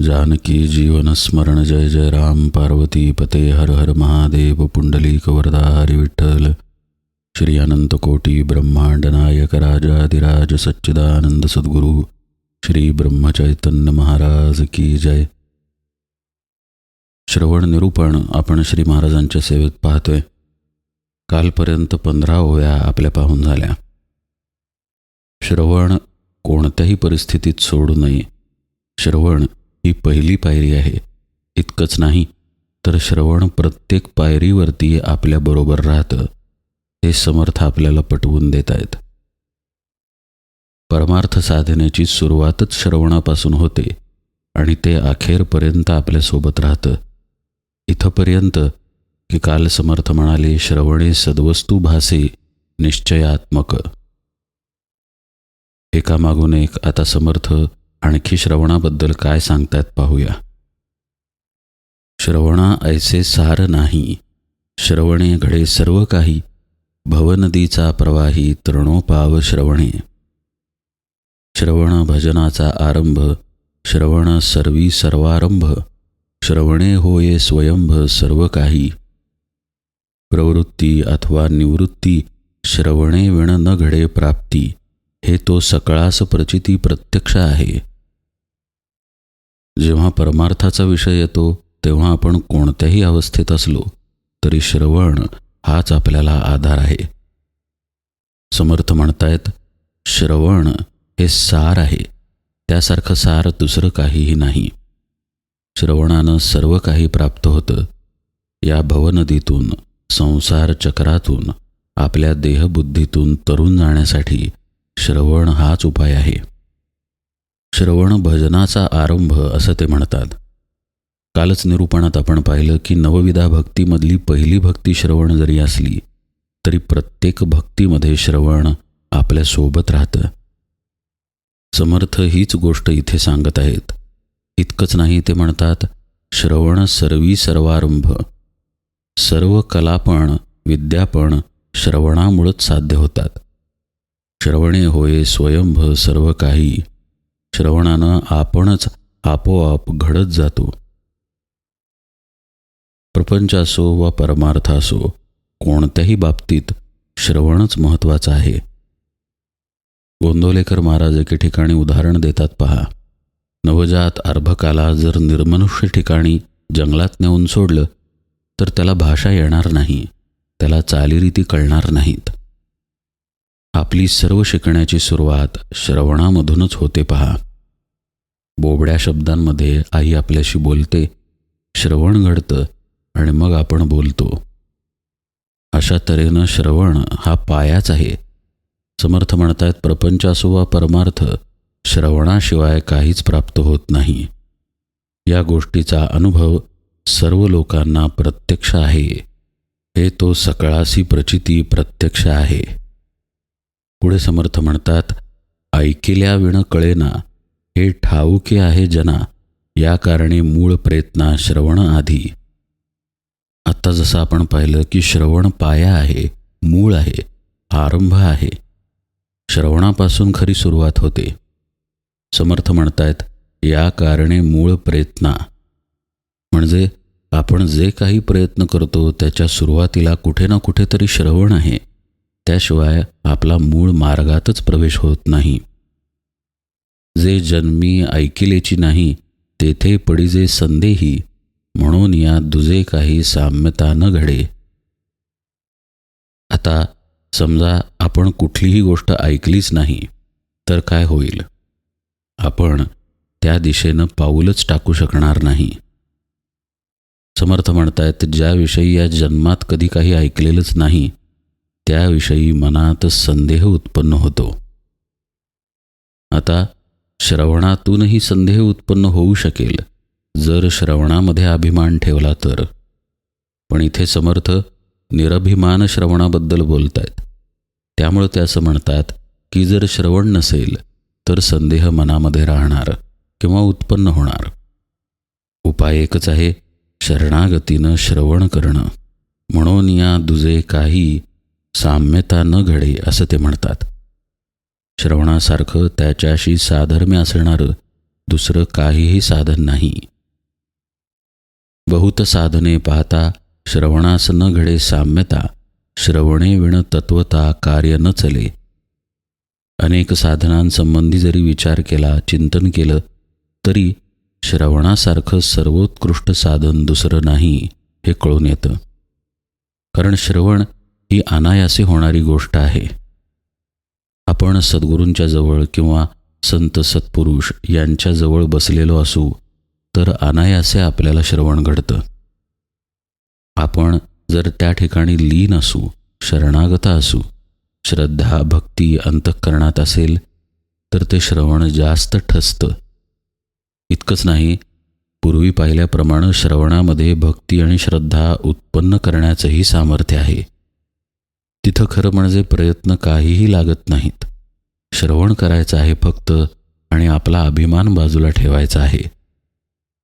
जानकी जीवन स्मरण जय जय राम। पार्वती पते हर हर महादेव। पुंडली वरदा हरी विठ्ठल। श्री अनंतकोटी ब्रह्मांड नायक राजाधिराज सच्चिदानंद सद्गुरु। श्री ब्रह्मचैतन्य महाराज की जय। श्रवण निरूपण आपण श्री महाराजांच्या सेवेत पाहतोय. कालपर्यंत पंधरा ओव्या आपल्या पाहून झाल्या. श्रवण कोणत्याही परिस्थितीत सोडू नये. श्रवण ही पहिली पायरी आहे. इतकंच नाही तर श्रवण प्रत्येक पायरीवरती आपल्याबरोबर राहतं. हे समर्थ आपल्याला पटवून देत आहेत. परमार्थ साधनेची सुरुवातच श्रवणापासून होते आणि ते अखेरपर्यंत आपल्यासोबत राहतं. इथंपर्यंत की काल समर्थ म्हणाले श्रवणे सद्वस्तू भासे निश्चयात्मक. एकामागून एक आता समर्थ आणखी श्रवणाबद्दल काय सांगतात पाहूया. श्रवणा ऐसे सार नाही. श्रवणे घडे सर्व काही. भवनदीचा प्रवाही तृणोपाव श्रवणे. श्रवण भजनाचा आरंभ. श्रवण सर्वी सर्वारंभ. श्रवणे होये स्वयंभ सर्व काही. प्रवृत्ती अथवा निवृत्ती. श्रवणे विण न घडे प्राप्ती. हे तो सकळास प्रचिती प्रत्यक्ष आहे. जेव्हा परमार्थाचा विषय येतो तेव्हा आपण कोणत्याही अवस्थेत असलो तरी श्रवण हाच आपल्याला आधार आहे. समर्थ म्हणतायत श्रवण हे सार आहे. त्यासारखं सार दुसरं काहीही नाही. श्रवणानं सर्व काही प्राप्त होतं. या भवनदीतून संसार चक्रातून आपल्या देहबुद्धीतून तरुण जाण्यासाठी श्रवण हाच उपाय आहे. श्रवण भजनाचा आरंभ असं ते म्हणतात. कालच निरूपणात आपण पाहिलं की नवविधा भक्तीमधली पहिली भक्ती श्रवण जरी असली तरी प्रत्येक भक्तीमध्ये श्रवण आपल्यासोबत राहतं. समर्थ हीच गोष्ट इथे सांगत आहेत. इतकंच नाही ते म्हणतात श्रवण सर्वी सर्वारंभ. सर्व कलापण विद्यापण श्रवणामुळंच साध्य होतात. श्रवणे होय स्वयंभ सर्व काही. श्रवणानं आपणच आपोआप घडत जातो. प्रपंच असो वा परमार्थ असो कोणत्याही बाबतीत श्रवणच महत्त्वाचं आहे. गोंदवलेकर महाराज एके ठिकाणी उदाहरण देतात पहा. नवजात अर्भकाला जर निर्मनुष्य ठिकाणी जंगलात नेऊन सोडलं तर त्याला भाषा येणार नाही. त्याला चालीरीती कळणार नाहीत. आपली सर्व शिकण्याची सुरुवात श्रवणामधूनच होते पहा. बोबड्या शब्दांमध्ये आई आपल्याशी बोलते श्रवण घडतं आणि मग आपण बोलतो. अशा तऱ्हेनं श्रवण हा पायाच आहे. समर्थ म्हणतायत प्रपंच असो वा परमार्थ श्रवणाशिवाय काहीच प्राप्त होत नाही. या गोष्टीचा अनुभव सर्व लोकांना प्रत्यक्ष आहे. हे तो सकळासी प्रचिती प्रत्यक्ष आहे. पुढे समर्थ म्हणतात ऐकिल्या विण कळेना. हे ठाऊके आहे जना. या कारणे मूळ प्रयत्ना श्रवण आधी. आत्ता जसं आपण पाहिलं की श्रवण पाया आहे मूळ आहे आरंभ आहे. श्रवणापासून खरी सुरुवात होते. समर्थ म्हणतायत या कारणे मूळ प्रयत्ना. म्हणजे आपण जे काही प्रयत्न करतो त्याच्या सुरुवातीला कुठे ना कुठेतरी श्रवण आहे. त्याशिवाय आपला मूळ मार्गातच प्रवेश होत नाही. जे जन्मी ऐकिलेची नाही तेथे पडिजे संदेही म्हणून या दुजे काही साम्यता न घडे. आता समजा आपण कुठलीही गोष्ट ऐकलीच नाही तर काय होईल? आपण त्या दिशेनं पाऊलच टाकू शकणार नाही. समर्थ म्हणतायत ज्याविषयी या जन्मात कधी काही ऐकलेलंच नाही त्याविषयी मनात संदेह उत्पन्न होतो. आता श्रवणातूनही संदेह उत्पन्न होऊ शकेल जर श्रवणामध्ये अभिमान ठेवला तर. पण इथे समर्थ निरभिमान श्रवणाबद्दल बोलत आहेत त्यामुळं ते असं म्हणतात की जर श्रवण नसेल तर संदेह मनामध्ये राहणार किंवा उत्पन्न होणार. उपाय एकच आहे शरणागतीनं श्रवण करणं. म्हणून या दुजे काही साम्यता न घडे असं ते म्हणतात. श्रवणासारखं त्याच्याशी साधर्म्य असणारं दुसरं काहीही साधन नाही. बहुत साधने पाहता श्रवणास न घडे साम्यता श्रवणे विण तत्वता कार्य न चले. अनेक साधनांसंबंधी जरी विचार केला चिंतन केलं तरी श्रवणासारखं सर्वोत्कृष्ट साधन दुसरं नाही हे कळून येतं. कारण श्रवण ही अनायासे होणारी गोष्ट आहे. आपण सद्गुरूंच्या जवळ किंवा संत सत्पुरुष यांच्या जवळ बसलेलो असू तर अनायासे आपल्याला श्रवण घडतं. आपण जर त्या ठिकाणी लीन असू शरणागत असू श्रद्धा भक्ती अंतःकरणात असेल तर ते श्रवण जास्त ठसतं. इतकंच नाही पूर्वी पाहिल्याप्रमाणे श्रवणामध्ये भक्ती आणि श्रद्धा उत्पन्न करण्याचंही सामर्थ्य आहे. तिथं खरं म्हणजे प्रयत्न काहीही लागत नाहीत. श्रवण करायचं आहे फक्त आणि आपला अभिमान बाजूला ठेवायचा आहे.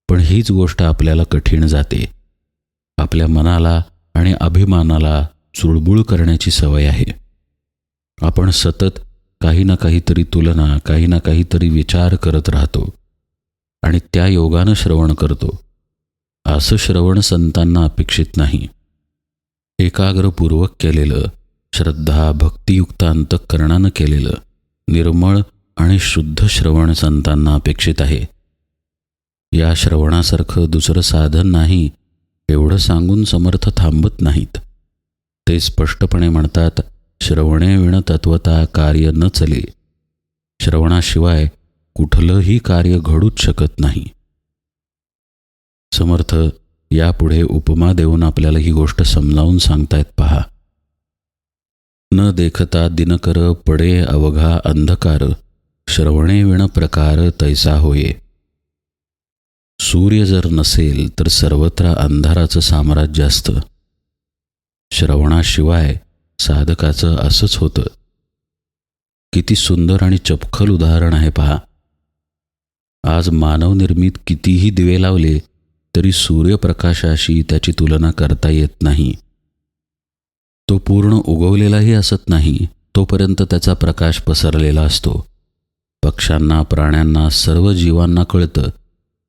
पण हीच गोष्ट आपल्याला कठीण जाते. आपल्या मनाला आणि अभिमानाला चुळबुळ करण्याची सवय आहे. आपण सतत काही ना काहीतरी तुलना काही ना काहीतरी विचार करत राहतो आणि त्या योगानं श्रवण करतो. असं श्रवण संतांना अपेक्षित नाही. एकाग्रपूर्वक केलेलं श्रद्धा भक्तियुक्त अंतःकरणानं केलेलं निर्मळ आणि शुद्ध श्रवण संतांना अपेक्षित आहे. या श्रवणासारखं दुसरं साधन नाही एवढं सांगून समर्थ थांबत नाहीत. ते स्पष्टपणे म्हणतात श्रवणे विण तत्वता कार्य न चले. श्रवणाशिवाय कुठलंही कार्य घडूच शकत नाही. समर्थ यापुढे उपमा देऊन आपल्याला ही गोष्ट समजावून सांगतायत पहा. न देखता दिनकर पडे अवघा अंधकार श्रवणे विण प्रकार तैसा होये. सूर्य जर नसेल तर सर्वत्र अंधाराचं साम्राज्य असतं. श्रवणाशिवाय साधकाचं असंच होतं. किती सुंदर आणि चपखल उदाहरण आहे पहा. आज मानवनिर्मित कितीही दिवे लावले तरी सूर्यप्रकाशाशी त्याची तुलना करता येत नाही. तो पूर्ण उगवलेलाही असत नाही तोपर्यंत त्याचा प्रकाश पसरलेला असतो. पक्ष्यांना प्राण्यांना सर्व जीवांना कळतं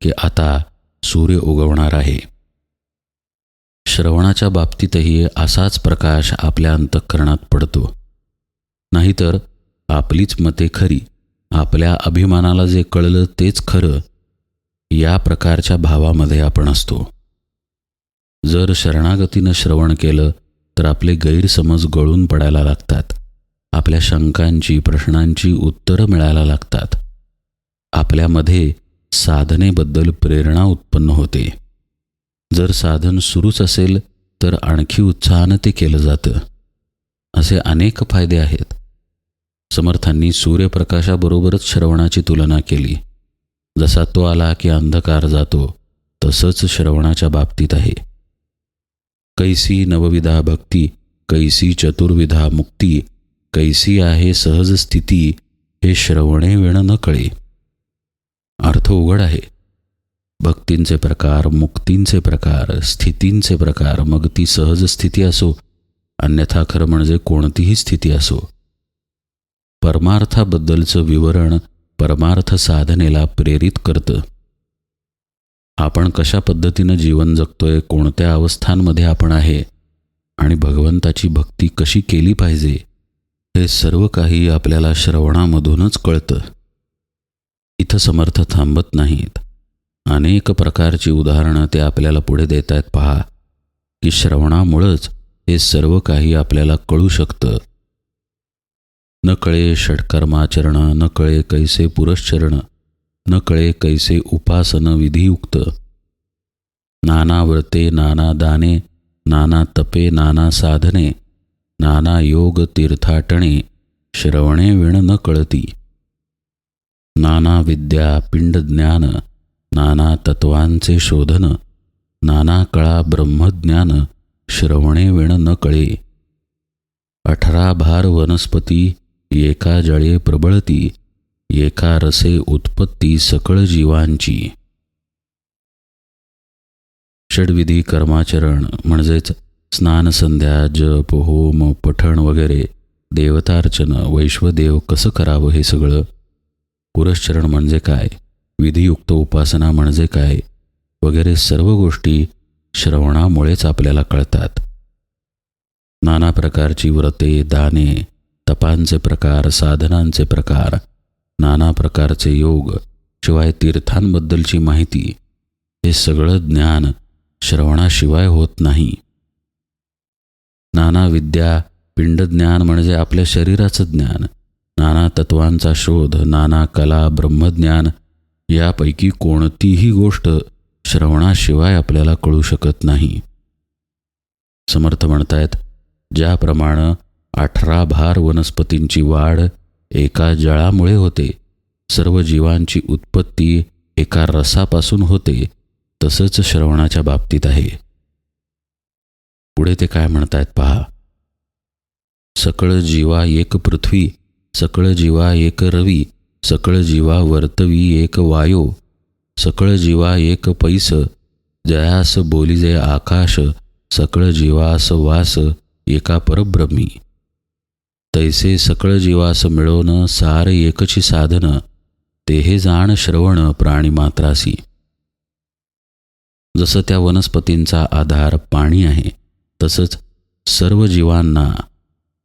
की आता सूर्य उगवणार आहे. श्रवणाच्या बाबतीतही असाच प्रकाश आपल्या अंतःकरणात पडतो. नाहीतर आपलीच मते खरी आपल्या अभिमानाला जे कळलं तेच खरं या प्रकारच्या भावामध्ये आपण असतो. जर शरणागतीनं श्रवण केलं तर आपले गैरसमज गळून पडायला लागतात. आपल्या शंकांची प्रश्नांची उत्तरं मिळायला लागतात. आपल्यामध्ये साधनेबद्दल प्रेरणा उत्पन्न होते. जर साधन सुरूच असेल तर आणखी उत्साहानं ते केलं जातं. असे अनेक फायदे आहेत. समर्थांनी सूर्यप्रकाशाबरोबरच श्रवणाची तुलना केली. जसा तो आला की अंधकार जातो तसंच श्रवणाच्या बाबतीत आहे. कैसी नवविधा भक्ती कैसी चतुर्विधा मुक्ती कैसी आहे सहज स्थिती हे श्रवणे वेण न कळे. अर्थ उघड आहे. भक्तींचे प्रकार मुक्तींचे प्रकार स्थितींचे प्रकार मग ती सहज स्थिती असो अन्यथा खरं म्हणजे कोणतीही स्थिती असो. परमार्थाबद्दलचं विवरण परमार्थ साधनेला प्रेरित करतं. आपण कशा पद्धतीनं जीवन जगतोय कोणत्या अवस्थांमध्ये आपण आहे आणि भगवंताची भक्ती कशी केली पाहिजे हे सर्व काही आपल्याला श्रवणामधूनच कळतं. इथं समर्थ थांबत नाहीत. अनेक प्रकारची उदाहरणं ते आपल्याला पुढे देत आहेत पहा की श्रवणामुळंच हे सर्व काही आपल्याला कळू शकतं. न कळे षटकर्माचरण न कळे कैसे पुरश्चरण न कळे कैसे उपासन विधियुक्त? नाना व्रते नाना दाने नाना तपे नाना साधने नाना योग तीर्थाटणे श्रवणे विण न कळती. नाना विद्या पिंड ज्ञान नाना तत्वांचे शोधन नाना कळा ब्रह्मज्ञान श्रवणे विण न कळे. अठरा भार वनस्पती एका जळे प्रबळती. एका रसे उत्पत्ती सकळ जीवांची. षडविधी कर्माचरण म्हणजेच स्नान संध्या जप होम पठण वगैरे देवतार्चन वैश्वदेव कसं करावं हे सगळं? पुरश्चरण म्हणजे काय? विधियुक्त उपासना म्हणजे काय? वगैरे सर्व गोष्टी श्रवणामुळेच आपल्याला कळतात. नाना प्रकारची व्रते दाने तपांचे प्रकार साधनांचे प्रकार नाना प्रकारचे योग शिवाय तीर्थांबद्दलची माहिती हे सगळं ज्ञान श्रवणाशिवाय होत नाही. नाना विद्या पिंडज्ञान म्हणजे आपल्या शरीराचं ज्ञान नाना तत्वांचा शोध नाना कला ब्रह्मज्ञान यापैकी कोणतीही गोष्ट श्रवणाशिवाय आपल्याला कळू शकत नाही. समर्थ म्हणतायत ज्याप्रमाणे अठरा भार वनस्पतींची वाढ एका जळामुळे होते. सर्व जीवांची उत्पत्ती एका रसापासून होते. तसंच श्रवणाच्या बाबतीत आहे. पुढे ते काय म्हणतायत पहा. सकळ जीवा एक पृथ्वी सकळ जीवा एक रवी सकळ जीवा वर्तवी एक वायो सकळ जीवा एक पैस जयास बोलिजे आकाश सकळ जीवास वास एका परब्रह्मी. तैसे सकळ जीवास मिळवणं सार एकची साधन ते हे जाण श्रवण प्राणीमात्रासी जसं त्या वनस्पतींचा आधार पाणी आहे तसंच सर्व जीवांना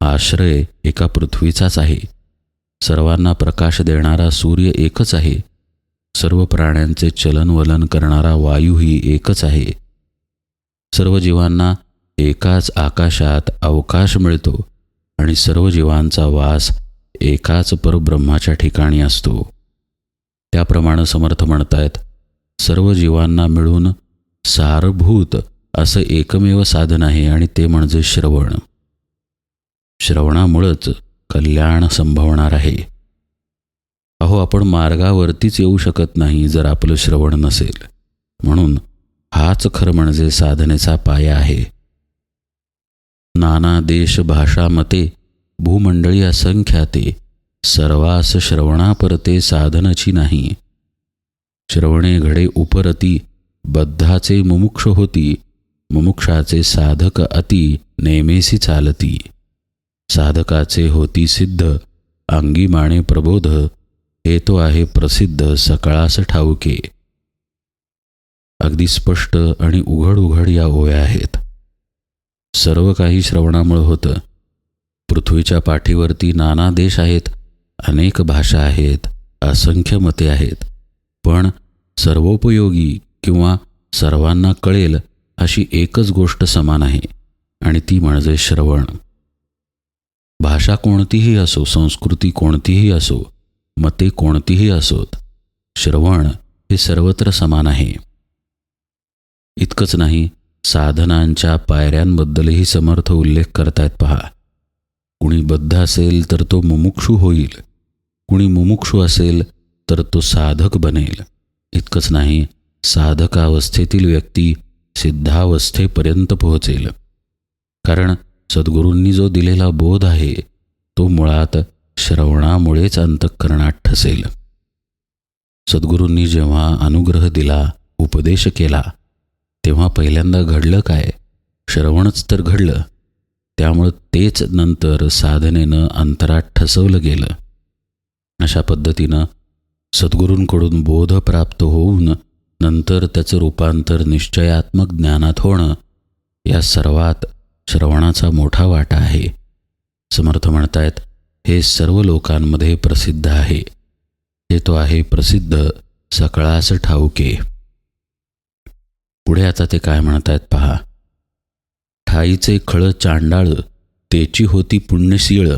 आश्रय एका पृथ्वीचाच आहे. सर्वांना प्रकाश देणारा सूर्य एकच आहे. सर्व प्राण्यांचे चलनवलन करणारा वायूही एकच आहे. सर्व जीवांना एकाच आकाशात अवकाश मिळतो. आणि सर्व जीवांचा वास एकाच परब्रह्माच्या ठिकाणी असतो. त्याप्रमाणे समर्थ म्हणतायत सर्व जीवांना मिळून सारभूत असं एकमेव साधन आहे आणि ते म्हणजे श्रवण. श्रवणामुळंच कल्याण संभवणार आहे. अहो आपण मार्गावरतीच येऊ शकत नाही जर आपलं श्रवण नसेल. म्हणून हाच खरं म्हणजे साधनेचा पाया आहे. नाना देश भाषा मते भूमंडळी असंख्याते सर्वास श्रवणापरते साधनची नाही. श्रवणे घडे उपरती बद्धाचे मुमुक्ष होती मुमुक्षाचे साधक अति नेमेसी चालती. साधकाचे होती सिद्ध अंगी माणे प्रबोध हे तो आहे प्रसिद्ध सकाळास ठाऊके. अगदी स्पष्ट आणि उघड उघड या ओव्या आहेत. सर्व काही श्रवणामुळे होतं. पृथ्वीच्या पाठीवरती नाना देश आहेत अनेक भाषा आहेत असंख्य मते आहेत. पण सर्वोपयोगी किंवा सर्वांना कळेल अशी एकच गोष्ट समान आहे आणि ती म्हणजे श्रवण. भाषा कोणतीही असो संस्कृती कोणतीही असो मते कोणतीही असोत श्रवण हे सर्वत्र समान आहे. इतकंच नाही साधनांच्या पायऱ्यांबद्दलही समर्थ उल्लेख करतायत पहा. कुणी बद्ध असेल तर तो मुमुक्षू होईल. कुणी मुमुक्षू असेल तर तो साधक बनेल. इतकंच नाही साधकावस्थेतील व्यक्ती सिद्धावस्थेपर्यंत पोहोचेल. कारण सद्गुरूंनी जो दिलेला बोध आहे तो मुळात श्रवणामुळेच अंतःकरणात ठसेल. सद्गुरूंनी जेव्हा अनुग्रह दिला उपदेश केला तेव्हा पहिल्यांदा घडलं काय? श्रवणच तर घडलं. त्यामुळं तेच नंतर साधनेनं अंतरात ठसवलं गेलं. अशा पद्धतीनं सद्गुरूंकडून बोध प्राप्त होऊन नंतर त्याचं रूपांतर निश्चयात्मक ज्ञानात होणं या सर्वात श्रवणाचा मोठा वाटा आहे. समर्थ म्हणतायत हे सर्व लोकांमध्ये प्रसिद्ध आहे. हे तो आहे प्रसिद्ध सकळास ठाऊके. पुढे आता ते काय म्हणतायत पहा. ठाईचे खळ चांडाळ तेची होती पुण्यशीळ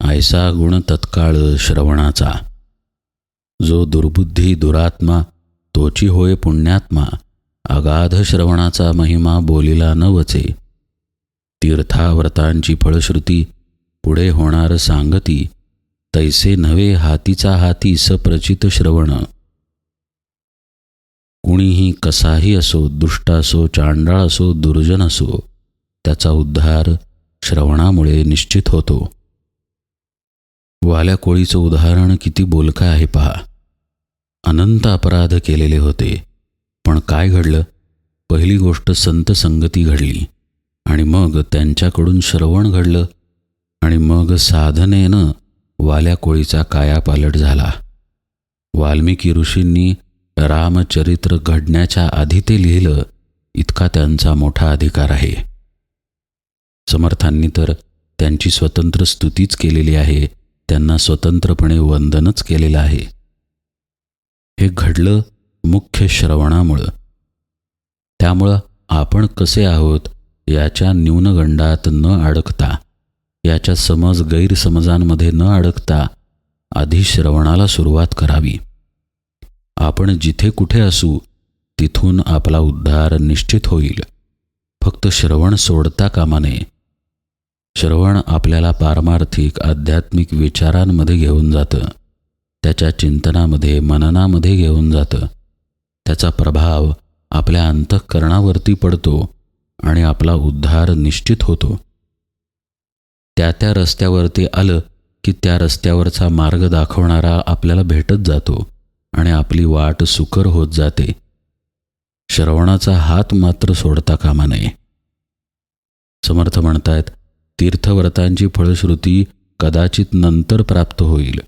आयसा गुण तत्काळ श्रवणाचा. जो दुर्बुद्धी दुरात्मा तोची होय पुण्यात्मा अगाध श्रवणाचा महिमा बोलिला न वचे. तीर्थाव्रतांची फळश्रुती पुढे होणार सांगती तैसे नव्हे हातीचा हाती सप्रचित श्रवण. कुणीही कसाही असो दुष्ट असो चांडाळ असो दुर्जन असो त्याचा उद्धार श्रवणामुळे निश्चित होतो. वाल्या कोळीचं उदाहरण किती बोलका आहे पहा. अनंत अपराध केलेले होते पण काय घडलं? पहिली गोष्ट संत संगती घडली आणि मग त्यांच्याकडून श्रवण घडलं आणि मग साधनेनं वाल्या कोळीचा कायापालट झाला. वाल्मिकी ऋषींनी रामचरित्र घडण्याच्या आधी ते लिहिलं इतका त्यांचा मोठा अधिकार आहे. समर्थांनी तर त्यांची स्वतंत्र स्तुतीच केलेली आहे त्यांना स्वतंत्रपणे वंदनच केलेलं आहे. हे घडलं मुख्य श्रवणामुळं. त्यामुळं आपण कसे आहोत याच्या न्यूनगंडात न अडकता याच्या समज गैरसमजांमध्ये न अडकता आधी श्रवणाला सुरुवात करावी. आपण जिथे कुठे असू तिथून आपला उद्धार निश्चित होईल. फक्त श्रवण सोडता कामा नये श्रवण आपल्याला पारमार्थिक आध्यात्मिक विचारांमध्ये घेऊन जातं. त्याच्या चिंतनामध्ये मननामध्ये घेऊन जातं. त्याचा प्रभाव आपल्या अंतःकरणावरती पडतो आणि आपला उद्धार निश्चित होतो. त्या त्या रस्त्यावरती आलं की त्या रस्त्यावरचा मार्ग दाखवणारा आपल्याला भेटत जातो. आणि आपली वाट सुकर होत जाते. श्रवणाचा हात मात्र सोडता कामा नये. समर्थ म्हणतायत तीर्थव्रतांची फळश्रुती कदाचित नंतर प्राप्त होईल.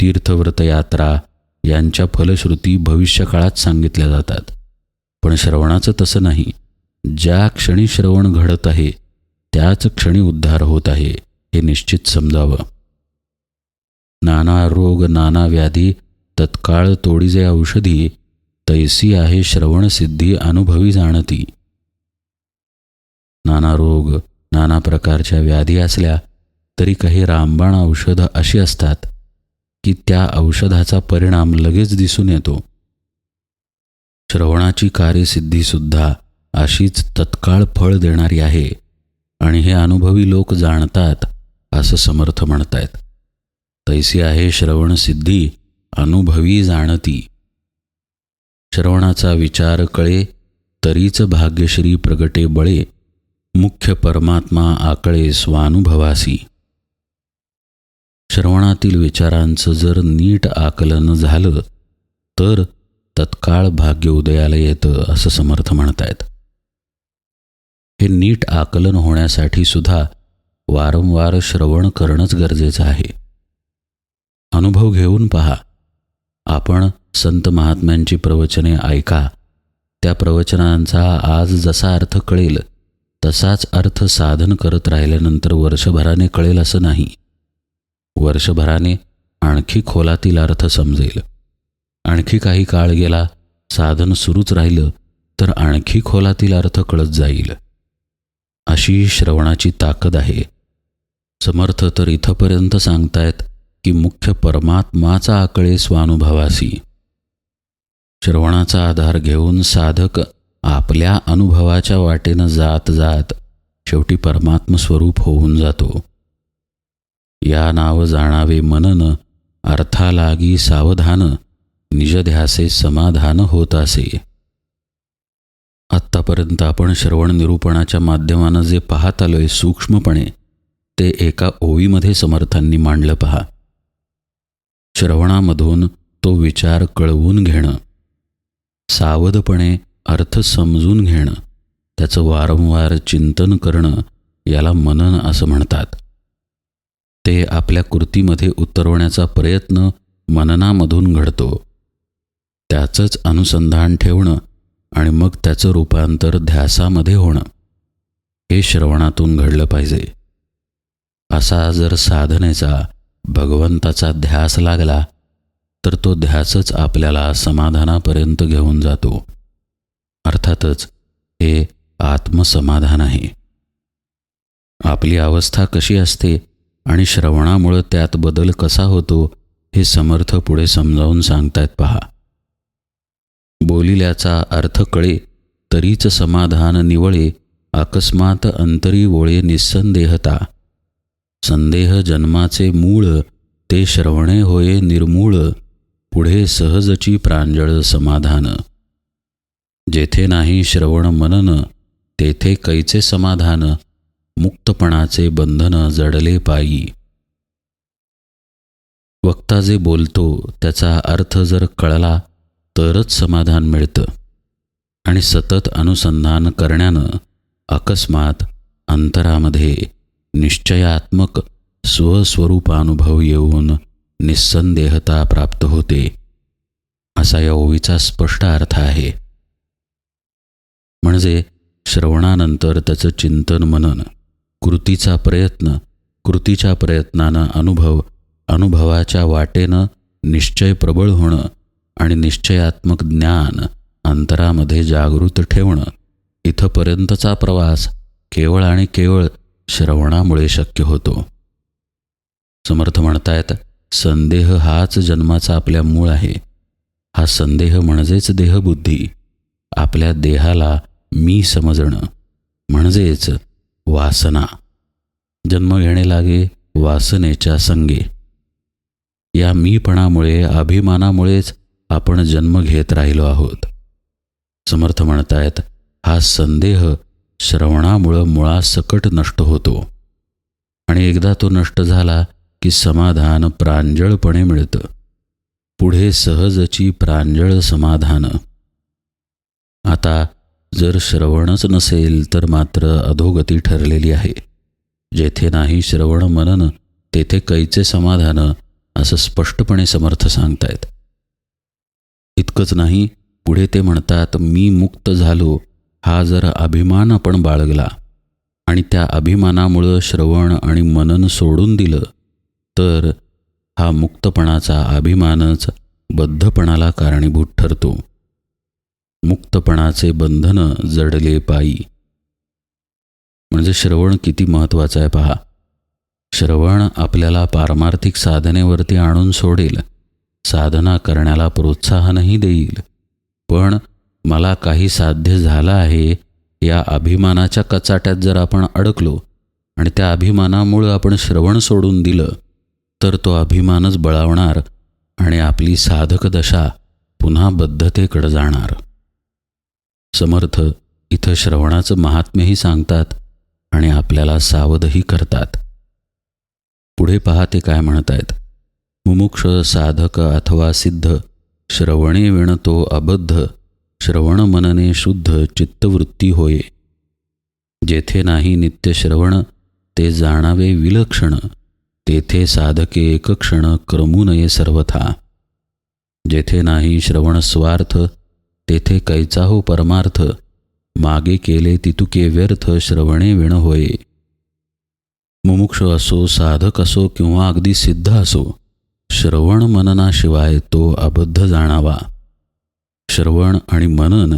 तीर्थव्रत यात्रा यांच्या फलश्रुती भविष्यकाळात सांगितल्या जातात. पण श्रवणाचं तसं नाही. ज्या क्षणी श्रवण घडत आहे त्याच क्षणी उद्धार होत आहे हे निश्चित समजावं. नाना रोग नाना व्याधी तत्काळ तोडीजे औषधी तैसी आहे श्रवणसिद्धी अनुभवी जाणती. नाना रोग नाना प्रकारच्या व्याधी असल्या तरी काही रामबाण औषधं अशी असतात की त्या औषधाचा परिणाम लगेच दिसून येतो. श्रवणाची कार्यसिद्धीसुद्धा अशीच तत्काळ फळ देणारी आहे आणि हे अनुभवी लोक जाणतात असं समर्थ म्हणतायत. तैसी आहे श्रवणसिद्धी अनुभवी जाणती. श्रवणाचा विचार कळे तरीच भाग्यश्री प्रगटे बळे मुख्य परमात्मा आकळे स्वानुभवासी. श्रवणातील विचारांचं जर नीट आकलन झालं तर तत्काळ भाग्य उदयाला येतं असं समर्थ म्हणतायत. हे नीट आकलन होण्यासाठी सुद्धा वारंवार श्रवण करणंच गरजेचं आहे. अनुभव घेऊन पहा. आपण संत महात्म्यांची प्रवचने ऐका. त्या प्रवचनांचा आज जसा अर्थ कळेल तसाच अर्थ साधन करत राहिल्यानंतर वर्षभराने कळेल असं नाही. वर्षभराने आणखी खोलातील अर्थ समजेल. आणखी काही काळ गेला साधन सुरूच राहिलं तर आणखी खोलातील अर्थ कळत जाईल. अशी श्रवणाची ताकद आहे. समर्थ तर इथंपर्यंत सांगतायत की मुख्य परमात्माचा आकळे स्वानुभवासी श्रवणाचा आधार घेऊन साधक आपल्या अनुभवाच्या वाटेनं जात जात शेवटी परमात्मस्वरूप होऊन जातो. या नाव जाणावे मनन अर्थालागी सावधान निजध्यासे समाधान होत असे. आत्तापर्यंत आपण श्रवण निरूपणाच्या माध्यमानं जे पाहत आलोय सूक्ष्मपणे ते एका ओवीमध्ये समर्थांनी मांडलं पहा. श्रवणामधून तो विचार कळवून घेणं सावधपणे अर्थ समजून घेणं त्याचं वारंवार चिंतन करणं याला मनन असं म्हणतात. ते आपल्या कृतीमध्ये उतरवण्याचा प्रयत्न मननामधून घडतो. त्याचंच अनुसंधान ठेवणं आणि मग त्याचं रूपांतर ध्यासामध्ये होणं हे श्रवणातून घडलं पाहिजे. असा जर साधनेचा भगवंताचा ध्यास लागला तर तो ध्यासच आपल्याला समाधानापर्यंत घेऊन जातो. अर्थातच हे आत्मसमाधान आहे आपली अवस्था कशी असते आणि श्रवणामुळं त्यात बदल कसा होतो हे समर्थ पुढे समजावून सांगतायत पहा. बोलिल्याचा अर्थ कळे तरीच समाधान निवळे अकस्मात अंतरी वोळे निस्संदेहता संदेह जन्माचे मूळ ते श्रवणे होये निर्मूळ पुढे सहजची प्रांजळ समाधान. जेथे नाही श्रवण मनन तेथे कैचे समाधान मुक्तपणाचे बंधन जडले पायी. वक्ता जे बोलतो त्याचा अर्थ जर कळला तरच समाधान मिळतं. आणि सतत अनुसंधान करण्यानं अकस्मात अंतरामध्ये निश्चयात्मक स्वस्वरूपानुभव येऊन निस्संदेहता प्राप्त होते. असा या ओवीचा स्पष्ट अर्थ आहे. म्हणजे श्रवणानंतर त्याचं चिंतन मनन कृतीचा प्रयत्न कृतीच्या प्रयत्नानं अनुभव अनुभवाच्या वाटेनं निश्चय प्रबळ होणं आणि निश्चयात्मक ज्ञान अंतरामध्ये जागृत ठेवणं इथपर्यंतचा प्रवास केवळ आणि केवळ श्रवणामुळे शक्य होतो. समर्थ म्हणतायत संदेह हाच जन्माचा आपल्या मूळ आहे. हा संदेह म्हणजेच देहबुद्धी. आपल्या देहाला मी समजणं म्हणजेच वासना. जन्म घेणे लागे वासनेच्या संगे. या मीपणामुळे अभिमानामुळेच आपण जन्म घेत राहिलो आहोत. समर्थ म्हणतायत हा संदेह श्रवणामुळं मुळासकट नष्ट होतो. आणि एकदा तो नष्ट झाला की समाधान प्रांजळपणे मिळतं. पुढे सहजची प्रांजळ समाधान. आता जर श्रवणच नसेल तर मात्र अधोगती ठरलेली आहे. जेथे नाही श्रवण मनन तेथे कैचे समाधान असं स्पष्टपणे समर्थ सांगतायत. इतकंच नाही पुढे ते म्हणतात मी मुक्त झालो हा जर अभिमान आपण बाळगला आणि त्या अभिमानामुळं श्रवण आणि मनन सोडून दिलं तर हा मुक्तपणाचा अभिमानच बद्धपणाला कारणीभूत ठरतो. मुक्तपणाचे बंधन जडले पायी. म्हणजे श्रवण किती महत्त्वाचं आहे पहा. श्रवण आपल्याला पारमार्थिक साधनेवरती आणून सोडेल. साधना करण्याला प्रोत्साहनही देईल. पण मला काही साध्य झालं आहे या अभिमानाच्या कचाट्यात जर आपण अडकलो आणि त्या अभिमानामुळं आपण श्रवण सोडून दिलं तर तो अभिमानच बळावणार आणि आपली साधक दशा पुन्हा बद्धतेकडे जाणार. समर्थ इथं श्रवणाचं महात्म्यही सांगतात आणि आपल्याला सावधही करतात. पुढे पहा ते काय म्हणतायत. मुमुक्ष साधक अथवा सिद्ध श्रवणे विणतो अबद्ध श्रवण मनने शुद्ध चित्तवृत्ती होय. जेथे नाही नित्य श्रवण ते जाणावे विलक्षण तेथे साधके एक क्षण क्रमू नये सर्वथा. जेथे नाही श्रवण स्वार्थ तेथे कैचा हो परमार्थ मागे केले तितुके व्यर्थ श्रवणे विण होय. मुमुक्ष असो साधक असो किंवा अगदी सिद्ध असो श्रवण मननाशिवाय तो अबद्ध जाणावा. श्रवण आणि मनन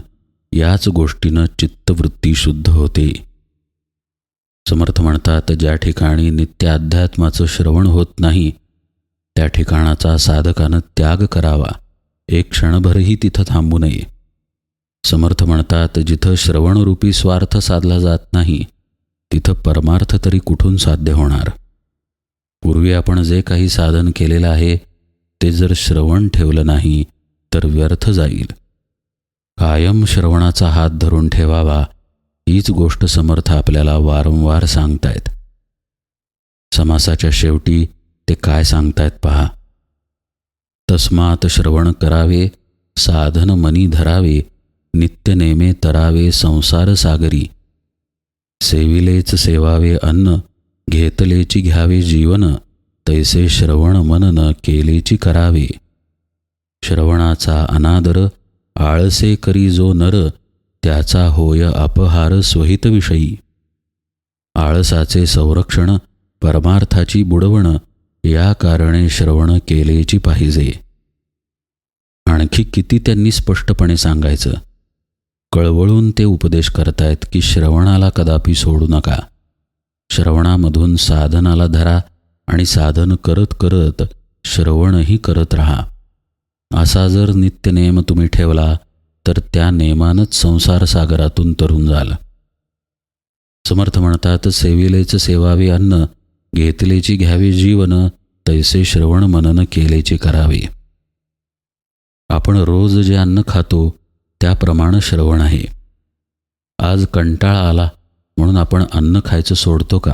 याच गोष्टीनं चित्तवृत्ती शुद्ध होते. समर्थ म्हणतात ज्या ठिकाणी नित्य अध्यात्माचं श्रवण होत नाही त्या ठिकाणाचा साधकानं त्याग करावा. एक क्षणभरही तिथं थांबू नये. समर्थ म्हणतात जिथं श्रवणरूपी स्वार्थ साधला जात नाही तिथं परमार्थ तरी कुठून साध्य होणार? पूर्वी आपण जे काही साधन केलेलं आहे ते जर श्रवण ठेवलं नाही तर व्यर्थ जाईल. कायम श्रवणाचा हात धरून ठेवावा हीच गोष्ट समर्थ आपल्याला वारंवार सांगतायत. समासाच्या शेवटी ते काय सांगतायत पहा. तस्मात श्रवण करावे साधन मनी धरावे नित्यनेमे तरावे संसार सागरी. सेविलेच सेवावे अन्न घेतलेची घ्यावे जीवन तैसे श्रवण मनन केलेची करावे. श्रवणाचा अनादर आळसे करी जो नर त्याचा होय अपहार स्वहितविषयी. आळसाचे संरक्षण परमार्थाची बुडवण या कारणे श्रवण केलेची पाहिजे. आणखी किती त्यांनी स्पष्टपणे सांगायचं? कळवळून ते उपदेश करतायत की श्रवणाला कदापि सोडू नका. श्रवणामधून साधनाला धरा आणि साधन करत करत श्रवणही करत राहा. असा जर नित्यनेम तुम्ही ठेवला तर त्या नेमानच संसार सागरातून तरून जाल समर्थ म्हणतात सेविलेच सेवावे अन्न घेतलेची घ्यावी जीवन तैसे श्रवण मनन केलेचे करावे. आपण रोज जे अन्न खातो त्याप्रमाणे श्रवण आहे. आज कंटाळा आला म्हणून आपण अन्न खायचं सोडतो का?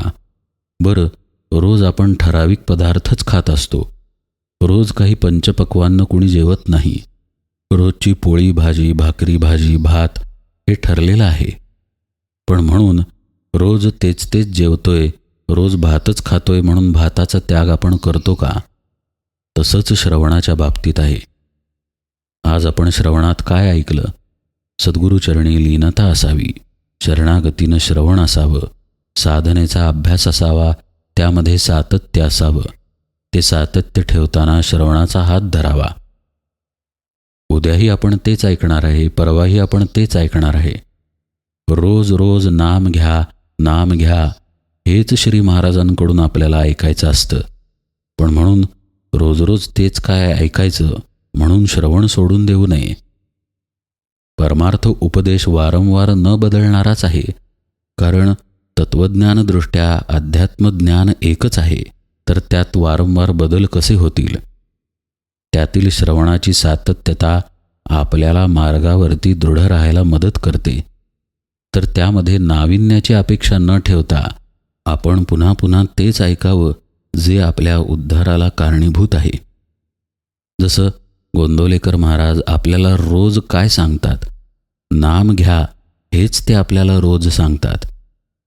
बरं रोज आपण ठराविक पदार्थच खात असतो. रोज काही पंचपक्वान्न कुणी जेवत नाही. रोजची पोळी भाजी भाकरी भाजी भात हे ठरलेलं आहे. पण म्हणून रोज तेच तेच जेवतोय रोज भातच खातोय म्हणून भाताचा त्याग आपण करतो का? तसंच श्रवणाच्या बाबतीत आहे. आज आपण श्रवणात काय ऐकलं? सद्गुरुचरणी लीनता असावी. शरणागतीनं श्रवण असावं. साधनेचा अभ्यास असावा. त्यामध्ये सातत्य असावं. ते सातत्य ठेवताना श्रवणाचा हात धरावा. उद्याही आपण तेच ऐकणार आहे परवाही आपण तेच ऐकणार आहे. रोज रोज नाम घ्या नाम घ्या हेच श्री महाराजांकडून आपल्याला ऐकायचं असतं. पण म्हणून रोज रोज तेच काय ऐकायचं म्हणून श्रवण सोडून देऊ नये. परमार्थ उपदेश वारंवार न बदलणाराच आहे कारण तत्त्वज्ञानदृष्ट्या अध्यात्मज्ञान एकच आहे. तर त्यात वारंवार बदल कसे होतील? त्यातील श्रवणाची सातत्यता आपल्याला मार्गावरती दृढ राहायला मदत करते. तर त्यामध्ये नाविन्याची अपेक्षा न ठेवता आपण पुन्हा पुन्हा तेच ऐकावं जे आपल्या उद्धाराला कारणीभूत आहे. जसं गोंदवलेकर महाराज आपल्याला रोज काय सांगतात? नाम घ्या हेच ते आपल्याला रोज सांगतात.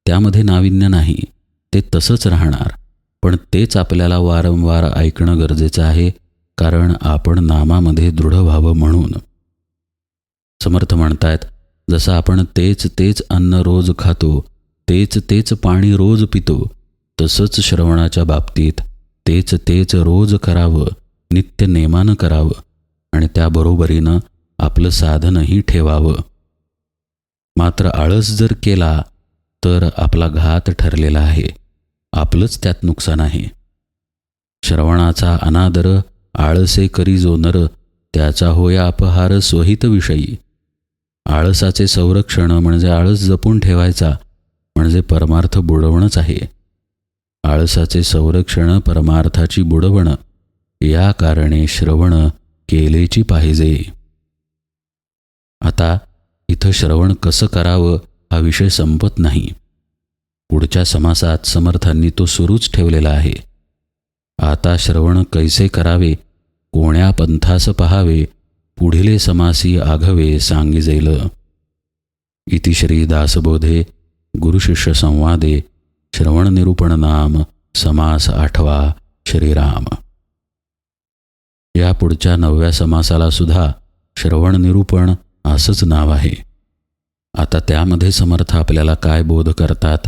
त्यामध्ये नाविन्य नाही ते तसंच राहणार. पण तेच आपल्याला वारंवार ऐकणं गरजेचं आहे कारण आपण नामामध्ये दृढ व्हावं म्हणून. समर्थ म्हणतायत जसं आपण तेच तेच अन्न रोज खातो तेच तेच पाणी रोज पितो तसंच श्रवणाच्या बाबतीत तेच तेच रोज करावं नित्य नेमानं करावं आणि त्याबरोबरीनं आपलं साधनही ठेवावं. मात्र आळस जर केला तर आपला घात ठरलेला आहे. आपलंच त्यात नुकसान आहे. श्रवणाचा अनादर आळसे करी जो नर त्याचा होया अपहार स्वहित विषयी. आळसाचे संरक्षण म्हणजे आळस जपून ठेवायचा म्हणजे परमार्थ बुडवणंच आहे. आळसाचे संरक्षण परमार्थाची बुडवणं या कारणे श्रवण केलेची पाहिजे. आता इथं श्रवण कसं करावं हा विषय संपत नाही. पुढच्या समासात समर्थांनी तो सुरूच ठेवलेला आहे. आता श्रवण कैसे करावे कोण्या पंथास पहावे पुढिले समासी आघवे सांगिजेल इति इतिश्री दासबोधे गुरुशिष्य संवादे श्रवण निरूपण नाम समास आठवा श्रीराम या पुढच्या नवव्या समासाला सुद्धा श्रवण निरूपण असंच नाव आहे. आता त्यामध्ये समर्थ आपल्याला काय बोध करतात